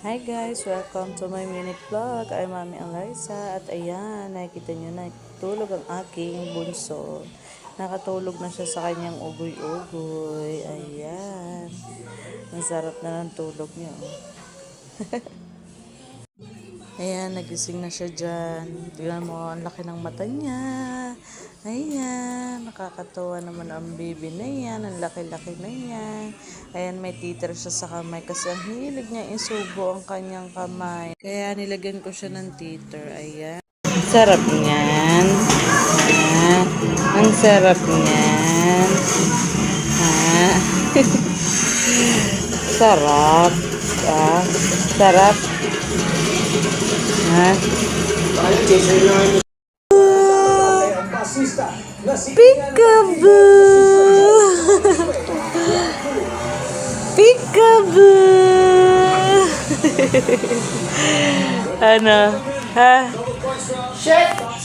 Hi guys! Welcome to my minute vlog. I'm Mami Eliza. At ayan, nakikita nyo na tulog ang aking bunso. Nakatulog na siya sa kanyang ugoy-ugoy. Ayan. Ang sarap na ng tulog niya. Ayan, nagising na siya dyan. Tignan mo, ang laki ng mata niya. Ayan, nakakatawa naman ang baby na yan. Ang laki-laki na yan. Ayan, may titer siya sa kamay kasi ang hilig niya isubo ang kanyang kamay. Kaya nilagyan ko siya ng titer. Ayan. Sarap niyan. Ha? Ang sarap niyan. Ha? sarap. Ah, sarap. Ha? Peekaboo! Peekaboo! ano? Ha? Shit!